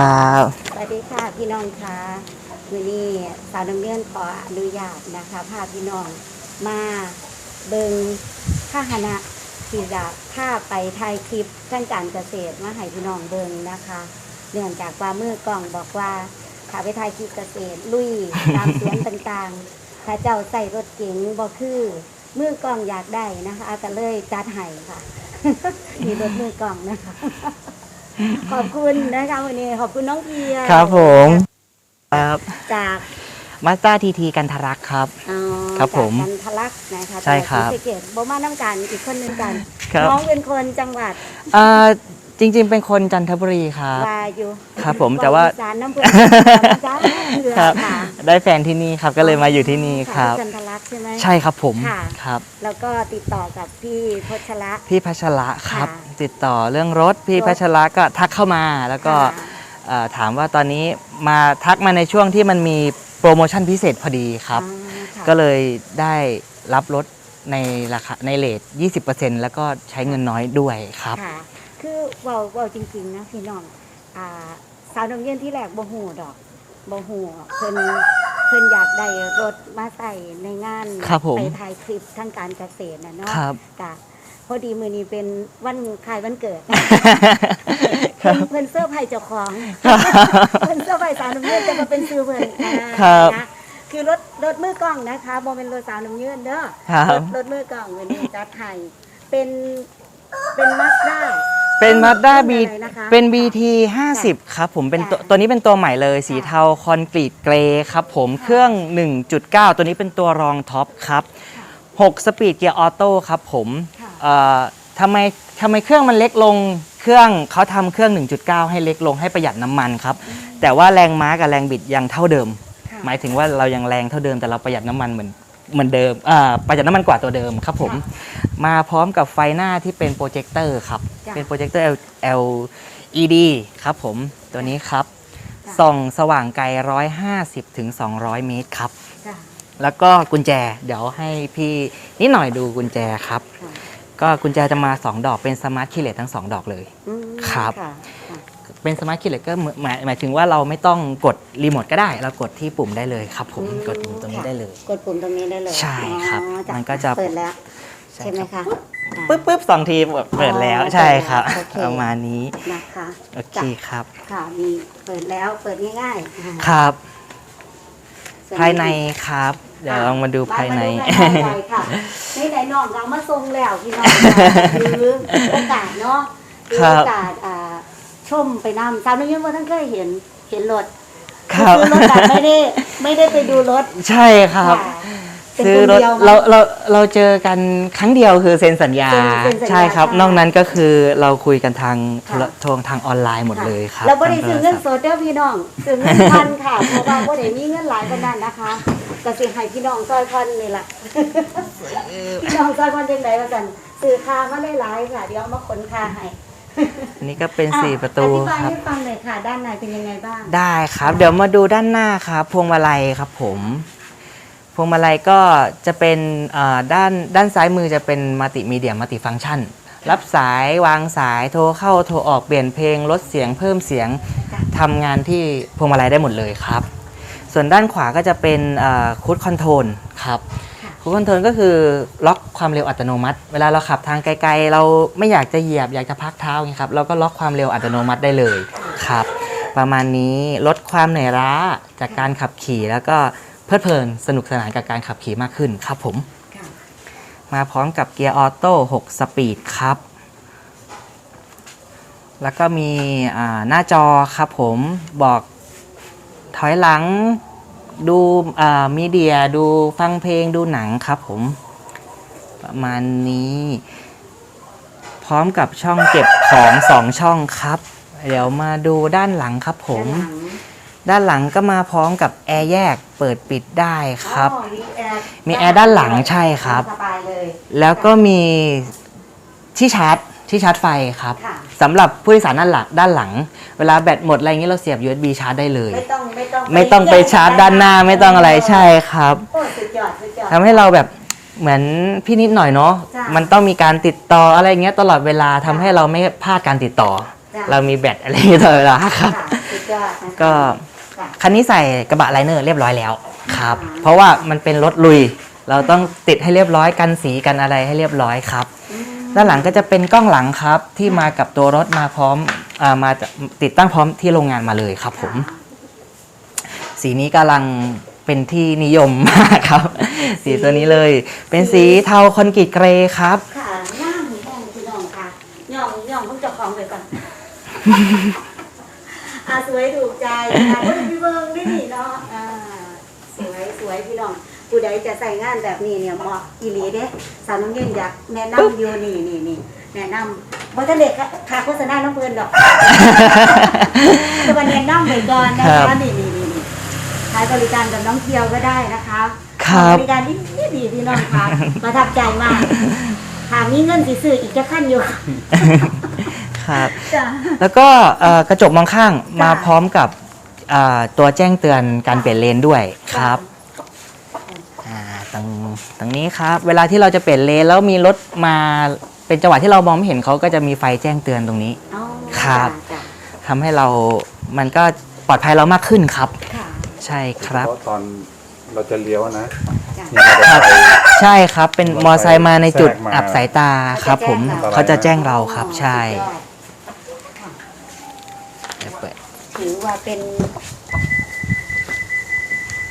ครับสวัสดีค่ะพี่น้องค่ะวันนี้สาวน้ำเลื่อนขออนุญาตนะคะพาพี่น้องมาเบิงข้าหนะที่จะพาไปถ่ายคลิปทางการเกษตรมาให้พี่น้องเบิงนะคะเนื่องจากว่ามือกล้องบอกว่าถ้าไปถ่ายคลิปเกษตรลุยตามสวนต่างๆถ้าเจ้าใส่รถเก๋งบ่คือมือกล้องอยากได้นะคะก็เลยจัดให้ค่ะ มีรถมือกล้องนะคะ ขอบคุณนะคะวันนี้ขอบคุณน้องเพียครับผมครับจากมาสด้าทีทีกันทรักครับ อ๋อครับผมจากกันทะลักนะคะใช่ครับ จากศรีสะเกษบมาน้ำกันอีกคนหนึ่งกันครับน้องเป็นคนจังหวัดอ่าจริง ๆ เป็นคนจันทบุรีครับ วาอยู่ครับผมแต่ว่าอีสารน้ำเพื่อนจ้าเพื่อครับ ค่ะได้แฟนที่นี่ครับก็เลยมาอยู่ที่นี่ครับจันทลักษณ์ใช่ไหม ใช่ครับผมค่ะ ครับ แล้วก็ติดต่อกับพี่พชระพี่พัชระครับค่ะ ติดต่อเรื่องรถพี่รถพัชระก็ทักเข้ามาแล้วก็ค่ะเอ่อถามว่าตอนนี้มาทักมาในช่วงที่มันมีโปรโมชั่นพิเศษพอดีครับอ๋อค่ะก็เลยได้รับรถในราคาในเลท20%แล้วก็ใช้เงินน้อยด้วยครับค่ะคือเว่าเว่าจริงๆนะพี่น้องอ่าสาวน้ำเย็นที่แรกบ่หูดอกบ่หูเพิ่นเพิ่นอยากได้รถมาใส่ในงานครับผมไปถ่ายคลิปทางการเกษตรนะเนาะครับกะพ อดีมือนี้เป็นวันคล้ายวันเกิด ครัเพิ่บนเพิ่นเสื้อร์ไผ่เจ้าของ เพิ่นเสื้อร์ไผ่สาวน้ำเยืนจะมาเป็นซื้อเพิ่นอ่าครับนะคือรถรถมือกล้องนะคะบ่เป็นรถสาวน้ำเยืนเด้อครับรถรถมือกล้องวันนี้จัดให้เป็นเป็นมาสด้า เป็นมาด้าบีนะคะเป็น BT 50 ครับผมเป็นตัวค่ะตัวนี้เป็นตัวใหม่เลย สีค่ะเทาคอนกรีตเกรย์ครับผมค่ะเครื่อง 1.9 ตัวนี้เป็นตัวรองท็อปครับ 6 สปีดเกียร์ออโต้ครับผมค่ะเอ่อทำไมทำไมเครื่องมันเล็กลง เครื่องเขาทำเครื่อง 1.9 ให้เล็กลงให้ประหยัดน้ำมันครับ แต่ว่าแรงม้ากับแรงบิดยังเท่าเดิมค่ะหมายถึงว่าเรายังแรงเท่าเดิมแต่เราประหยัดน้ำมันเหมือนเหมือนเดิมอ่าประหยัดน้ำมันกว่าตัวเดิมครับผม มาพร้อมกับไฟหน้าที่เป็นโปรเจคเตอร์ครับ จ้ะเป็นโปรเจคเตอร์ LED ครับผม ตัวนี้ครับ จ้ะ ส่องสว่างไกล 150ถึง200 เมตรครับ จ้ะ แล้วก็กุญแจเดี๋ยวให้พี่นิดหน่อยดูกุญแจครับ ค่ะ ก็กุญแจจะมา 2 ดอกเป็นสมาร์ทคีย์เลสทั้ง 2 ดอกเลย อืมครับค่ะค่ะเป็นสมาร์ทคีย์เลสก็เหมือนหมายหมายถึงว่าเราไม่ต้องกดรีโมทก็ได้ เรากดที่ปุ่มได้เลยครับ ผมอืมกดปุ่มตรงนี้ค่ะได้เลย กดปุ่มตรงนี้ได้เลยใช่ครับอ๋อมันก็จะ เปิดแล้วใช่ใช่ไหมครับคะอ่าปึ๊บปึ๊บสองทีเปิดแล้วอ๋อใช่ครับโอเคประมาณนี้นะคะโอเคจ้ะครับ ค่ะมีเปิดแล้วเปิดง่ายๆอ่า ครับส่ว ภายในครับ เดี๋ยวลองมาดูภายในมดูภายในค่ะนี่ไหนน้องเรามาทรงแล้วพี่น้องคือโอกาสเนาะคือครัโอบกาสอ่าชมไปนำสาวน้อยยังว่าท่านเคยเห็นเห็นรถครับซื้อรถแต่ไม่ได้ไม่ได้ไปดูรถ ใช่ครับค่ะ เป็นซื้อคนรถเดียวไหม เราเราเราเจอกันครั้งเดียวคือเซ็นสัญญา เซ็นเซ็นสัญญาใช่ครับใช่นอกนั้นก็คือเราคุยกันทางค่ะโทรทางออนไลน์หมดเลยครับเราไม่ได้ซื้อเงินทางสดเด้อพี่น้องซื้อเงินพันค่ะ เพราะว่าบ่ได้มีเงินหลายปานนั้นนะคะก็สิให้พี่น้องซอยพันนี่ล่ะ พี่น้องซอยพันจังไดว่ากันซื้อค่ามาได้หลายค่ะ เดี๋ยวเอามาขนค่าให้อันนี้ก็เป็น อ่สี่ประตูอธิบายครับ ให้ฟังหน่อยค่ะ ด้านในเป็นยังไงบ้าง ได้ครับ เดี๋ยวมาดูด้านหน้าครับ พวงมาลัยครับผมพ วงมาลัยก็จะเป็นเอ่อด้านด้านซ้ายมือจะเป็นมัลติมีเดียมัลติฟัง c t ชัน รับสายวางสายโทรเข้าโทรออกเปลี่ยนเพลงลดเสียงเพิ่มเสียงค่ะทำงานที่พวงมาลัยได้หมดเลยครับ ส่วนด้านขวาก็จะเป็นคูดคอนโทรลครับค่ะคูดคอนโทรลก็คือล็อกความเร็วอัตโนมัติ เวลาเราขับทางไกลๆ เราไม่อยากจะเหยียบอยากจะพักเท้าอย่างนี้ครับเราก็ล็อกความเร็วอัตโนมัติได้เลยครับ ประมาณนี้ลดความเหนื่อยล้าจากการขับขี่แล้วก็ เพลิดเพลินสนุกสนานกับการขับขี่มากขึ้นครับผม ค่ะมาพร้อมกับเกียร์ออโต้6สปีดครับ แล้วก็มีอ่าหน้าจอครับผมบอกถอยหลังดูมีเดียดูฟังเพลงดูหนังครับผม ประมาณนี้ พร้อมกับช่องเก็บของสองช่องครับ เดี๋ยวมาดูด้านหลังครับผม ด้านหลัง ด้านหลังก็มาพร้อมกับแอร์แยกเปิดปิดได้ครับ อ๋อมีแอร์มีแอร์ด้านหลังใช่ครับ สบายเลยแล้วก็มีที่ชาร์จที่ชาร์จไฟครับค่ะ สำหรับผู้โดยสารด้านหลังด้านหลัง เวลาแบตหมดอะไรเงี้ยเราเสียบ USB ชาร์จได้เลย ไม่ต้องไม่ต้องไม่ต้องไปชาร์จด้านหน้าไม่ต้องอะไรใช่ครับ โอ้สุดยอดสุดยอด ทำให้เราแบบเหมือนพี่นิดหน่อยเนาะ จ้ะมันต้องมีการติดต่ออะไรเงี้ยตลอดเวลาทำให้เราไม่พลาดการติดต่อ จ้ะ เรามีแบตอะไรตลอดเวลาครับ ค่ะสุด ยอดนะคะก็ค่ะ คันนี้ใส่กระบะไลเนอร์เรียบร้อยแล้วครับ อ่า เพราะว่ามันเป็นรถลุย เราต้องติดให้เรียบร้อยกันสีกันอะไรให้เรียบร้อยครับ อืมด้านหลังก็จะเป็นกล้องหลังครับ ที่มากับตัวรถมาพร้อมอามาจากติดตั้งพร้อมที่โรงงานมาเลยครับผม สีนี้กำลังเป็นที่นิยมมากครับ สีตัวนี้เลย เป็นสีเทาคอนกรีตเกรย์ครับ ค่ะหน้าหมูแดงพี่น้องค่ะย่องย่องเพิ่งเจะคลองไปก่อน อ่าสวยถูกใจค่ะก็พี่เบิงได้นี่เนาะอ่าสวยสวยพี่น้องผู้ใดจะใส่งานแบบนี้เนี่ยเหมาะอีหลีเด้สาวน้องเย็นอยากแนะนำอยู่นี่นี่นี่แนะนำบ่ทะเลค่ะค่าโฆษณาน้องเพิ่นดอกจะมาแนะนำไปก่อนนะครัคะบนี่นี่นี่นี่ใช้บริการกับน้องเที่ยวก็ได้นะคะครับบริการดีดีพี่น้องค่ะประทับใจมากหากมีเงินสิซื้ออีกจะขั้นอยู่ ครับ จ้ะ แล้วก็เอ่อกระจกมองข้างมาจ้ะพร้อมกับอ่าตัวแจ้งเตือนการเปลี่ยนเลนด้วยครับอ่าตรงตรงนี้ครับ เวลาที่เราจะเปลี่ยนเลนแล้วมีรถมาเป็นจังหวะที่เรามองไม่เห็นเขาก็จะมีไฟแจ้งเตือนตรงนี้ อ๋อครับ จ้ะทำให้เรามันก็ปลอดภัยเรามากขึ้นครับ ค่ะใช่ครับ เพราะตอนเราจะเลี้ยวนะจ้ะ มีมอเตอร์ไซค์ ใช่ครับเป็นมอไซค์มาในจุดแทรกมา อับสายตาครับ ผมเขาเขาจะจะแจ้แจ้งงเราเราครับ ใช่ สุดยอดค่ะ เดี๋ยวเปิด ถือว่าเป็น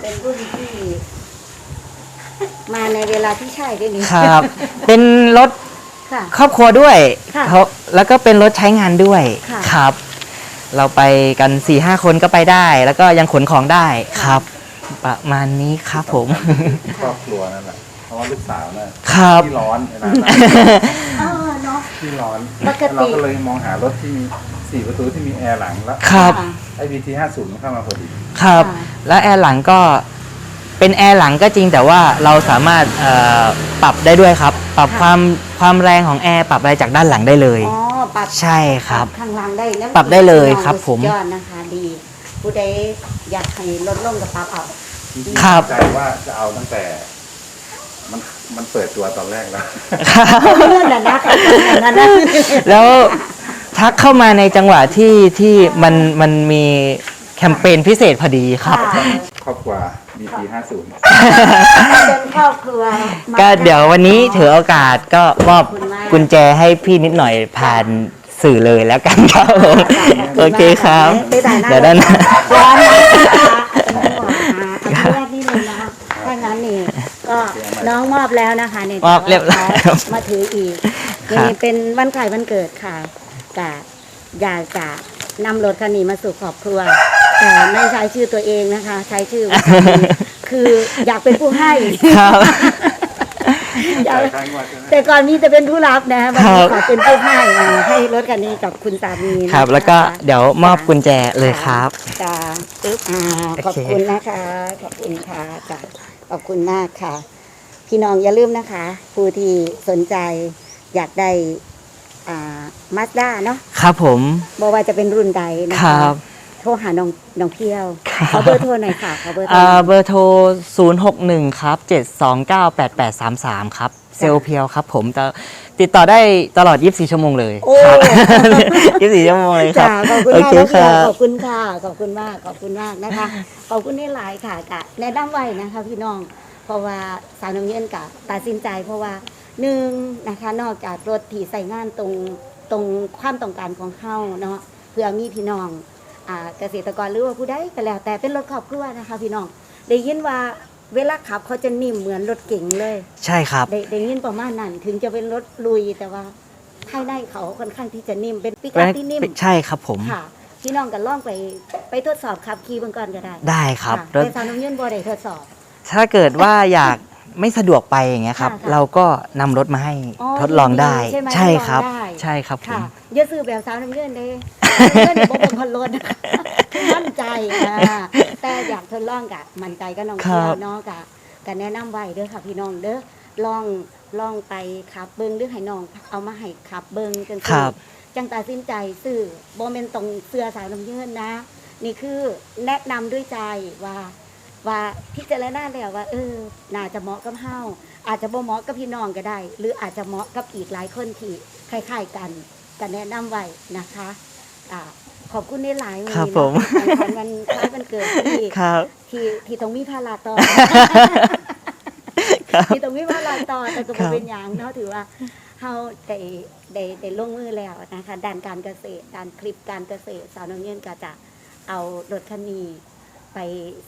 เป็นรุ่นที่ มาในเวลาที่ใช่ด้วยนี่ครับ เป็นรถค่ะ ครอบครัวด้วยค่ะเขาแล้วก็เป็นรถใช้งานด้วยค่ะ ครับ เราไปกัน4ี่ห้าคนก็ไปได้ แล้วก็ยังขนของได้ครับ ประมาณนี้ครับผม ครอบครัวนั่นแหละเพราะว่าลูกสาวน่ะครับ ที่ร้อนเวลานั้น เออเนาะ ที่ร้อนปกติ เราก็เลยมองหารถที่มี สี่ประตูที่มีแอร์หลังแล้วครับค่ะไอพีทีห้าศูนย์เข้ามาพอดี ครับ ค่ะ แล้วแอร์หลังก็เป็นแอร์หลังก็จริงแต่ว่าเราสามารถเอ่อปรับได้ด้วยครับ ปรับค่ะความความแรงของแอร์ปรับอะไรจากด้านหลังได้เลย อ๋อปรับใช่ครับ ข้างล่างได้แล้วปรับได้เลยครับผม สุดยอดนะคะ ดีผู้ใดอยากให้ลดลงกับปรับเอาจริงครับๆใจว่าจะเอาตั้งแต่ มันมันเปิดตัวตอนแรกแล้ว เพื่อนน่ะนะคะนั่นนะแล้ว ทักเข้ามาในจังหวะที่ที่มันมันมีแคมเปญพิเศษพอดีครับค่ะครอบครัวบีทีห้าศูนย์เป็นครอบครัวมาก็เดี๋ยววันนี้ถือโอกาสก็มอบขอบคุณมากกุญแจให้พี่นิดหน่อยผ่านสื่อเลยแล้วกันครับผมโอเคครับ ไปถ่ายหน้าเดี๋ยวด้านหน้า ร้อนนะคะอนุญาตนิดนึงนะคะถ้างั้นนี่ก็น้องมอบแล้วนะคะเนี่ยมอบเรียบร้อยมาถืออีกครับนี่เป็นวันคล้ายวันเกิดค่ะ แต่อยากจะนำรถคันนี้มาสู่ครอบครัว แต่ไม่ใช้ชื่อตัวเองนะคะ ใช้ชื่อว่าสามีคืออยากเป็นผู้ให้ ครับ อยากจ่ายค่างวดใช่ไหมแต่ก่อนมีจะเป็นผู้รับนะวันคนี้รับขอเป็นผู้ให้อ่าให้รถคันนี้กับคุณสามีนะะครับ แล้วก็เดี๋ยวมอบกุญแจเลยครับ จ้าปึ๊บอ่าโอเคขอบคุณนะคะ ขอบคุณค่ะจ้าขอบคุณมากค่ะ พี่น้องอย่าลืมนะคะ ผู้ที่สนใจอยากได้อ่า มาสด้าเนาะครับผมบอกว่าจะเป็นรุ่นใดนะครัคะบโทรหาน้องน้องเพียวครับขอเบอร์โทรหน่อยค่ะขอเบอร์โทรเอ่อเบอร์โทร 061 ครับ 7298833 ครับ เซลลเพียวครับผมจะติดต่อได้ตลอด 24 ชั่วโมงเลยโอ้ครับ 24 ชั่วโมงเลยครัจ้าบ ขอบคุณโอมากเคน้องคเพียวรับ ขอบคุณค่ะ ขอบคุณมากขอบคุณมากนะคะ ขอบคุณที่หลายค่ะกะแนะนำไว้นะคะพี่น้องเพราะว่าสาวน้ำเย็นกะตัดสินใจเพราะว่า หนึ่งนะคะนอกจากรถที่ใส่งานตรงตรงความต้องการของเขาเนาะเพื่อมีพี่น้องอ่าเกษตรกรหรือว่าผู้ใดก็แล้ว แต่เป็นรถครอบครัวนะคะพี่น้องได้ยินว่าเวลาขับเขาจะนิ่มเหมือนรถเก๋งเลย ใช่ครับได้ได้ยินประมาณนั้นถึงจะเป็นรถลุยแต่ว่าภายในเขาค่อนข้างที่จะนิ่มเป็นปิกอัพที่นิ่มใช่ครับผมค่ะพี่น้องกันล่องไปไปทดสอบขับขี่เบื้องก่อนก็ได้ ได้ครับค่ะรถแต่สาวน้ำเย็นบ่ได้ทดสอบ ถ้าเกิดว่าอยาก ไม่สะดวกไปอย่างเงี้ยครับ ค่ะค่ะเราก็นำรถมาให้อ๋อทดลองได้ใช่ไหมใช่ครับ ทดลองได้ ใช่ครับผมค่ะอย่าซื้อแบบสาวน้ำเย็นเลยสาวน้ำเย็นเนี่ยบ่เป็นคนรถนะคะมั่นใจอ่าแต่อยากทดลองกะมั่นใจก็น้องครัเที่ยบวเนาะกะกะแนะนำไว้เด้อค่ะพี่น้องเด้อลองลองไปขับเบิ้งหรือให้น้องเอามาให้ขับเบิ้งจังครับ จังตัดสินใจซื้อบ่แม่นตรงเสื้อสาวน้ำเย็นนะ นี่คือแนะนำด้วยใจว่า ว่าพิจารณาแล้วว่า เออน่าจะเหมาะกับเฮาอาจจะบ่เหมาะกับพี่น้องก็ได้ หรืออาจจะเหมาะกับอีกหลายคนที่คล้ายๆกันก็แนะนำไว้นะคะอ่าขอบคุณในหลายๆวันครับนี้ผมเนาะของขวัญวันคล้ายวันเกิดที่ครับที่ที่ต้องมีภาระต่อครับที่ต้องมีภาระต่อแต่ก็ครับ่บเป็นอย่างเนาะถือว่าเฮาได้ได้ได้ลงมือแล้วนะคะด้านการเกษตรด้านคลิปการเกษตรสาวน้องเงินก็จะเอารถคันนี้ ไป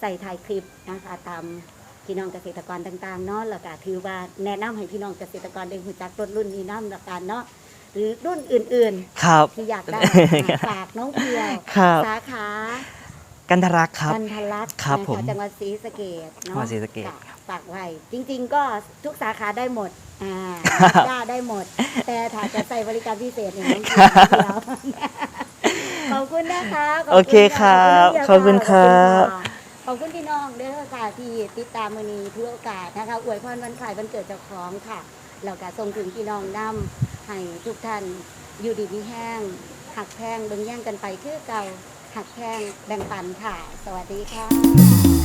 ใส่ถ่ายคลิปนะคะตามพี่น้องเกษตรกรต่างๆเนาะแล้วก็ถือว่าแนะนำให้พี่น้องเกษตรกรได้รู้จักรถรุ่นนี้นำละกันเนาะหรือรุ่นอื่นครับๆที่อยากได้ครับฝากน้องเพียวครับสาขากันทรักครับกันทลักษณ์ครับนะะผมจังหวัดศรีสะเกษจังเนาะหวัดศรีสะเกษค่ะฝากไว้จริง ๆ ก็ทุกสาขาได้หมดอ่าครับกล้าได้หมด แต่ถ้าจะใส่บริการพิเศษอย่างนี้เดียว ขอบคุณนะคะขบณโอเคครับะขอบคุณครับขอณค่ะขอบคุณพี่น้องเด้อค่ะที่ติดตามมือนี้ทุกโอกาสนะคะอวยพรวันคล้ายวันเกิดเจ้าของค่ะแล้วก็ส่งถึงพี่น้องนำให้ทุกท่านอยู่ดีมีแห้งหักแพงเบิ่งแย่งกันไปคือเก่าหักแพงแบ่งปันค่ะ สวัสดีค่ะ